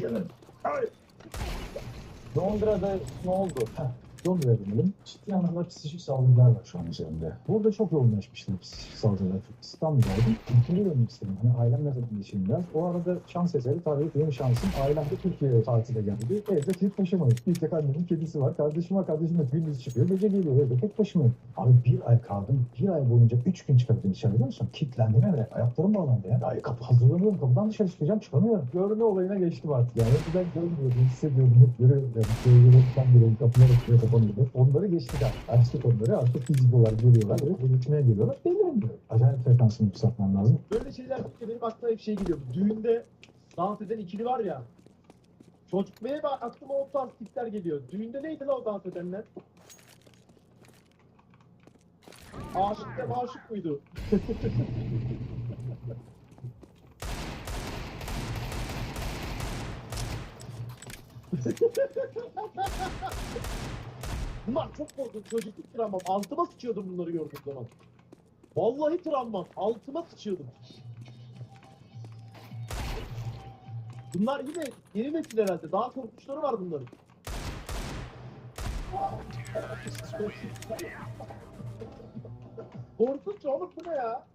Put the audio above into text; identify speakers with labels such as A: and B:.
A: Geçelim. Ay. Londra'da ne oldu? Londra'ya dönelim. Ciddi anlamda psikolojik saldırılar var şu an üzerinde. Burada çok yoğunlaşmışlar psikolojik saldırılar. İstanbul'daydım. Ülkeye dönmek istedim. Hani ailemle de iletişim biraz. O arada şans eseri tabii benim şansım. Ailem de Türkiye'ye tatile geldi. Evde tek başımayım. Bir tek annemin kedisi var. Kardeşim var. Kardeşim de gündüz çıkıyor. Gece geliyor evde tek başımayım. Abi bir ay kaldım. Bir ay boyunca üç gün çıkabildim dışarı biliyor musun? Kitlendim eve. Ayaklarım bağlandı ya. Ay kapı hazırlanıyorum. Kapıdan dışarı çıkacağım. Çıkamıyorum. Görme olayına geçtim artık yani. Önceden görmüyordum. Hissediyordum. Hep görüyorum. Yani sevgilerimden biri kapılar açıyor kapanıyordu. Onları geçtik artık. Açtık onları. Artık fizik olarak geliyorlar. Ve yürütmeye geliyorlar. Delirim diyor. Acayip frekansını yükseltmem lazım.
B: Böyle şeyler benim aklıma hep şey geliyor. Düğünde dans eden ikili var ya. Çocuk benim aklıma o tarz tipler geliyor. Düğünde neydi lan o dans edenler? Aşık da maşık mıydı? Bunlar çok korkunç çocukluk travmam. Altıma sıçıyordum bunları gördüğüm zaman. Vallahi travmam. Altıma sıçıyordum. Bunlar yine yeni nesil herhalde. Daha korkunçları var bunların. Korkunç oğlum bu ne ya?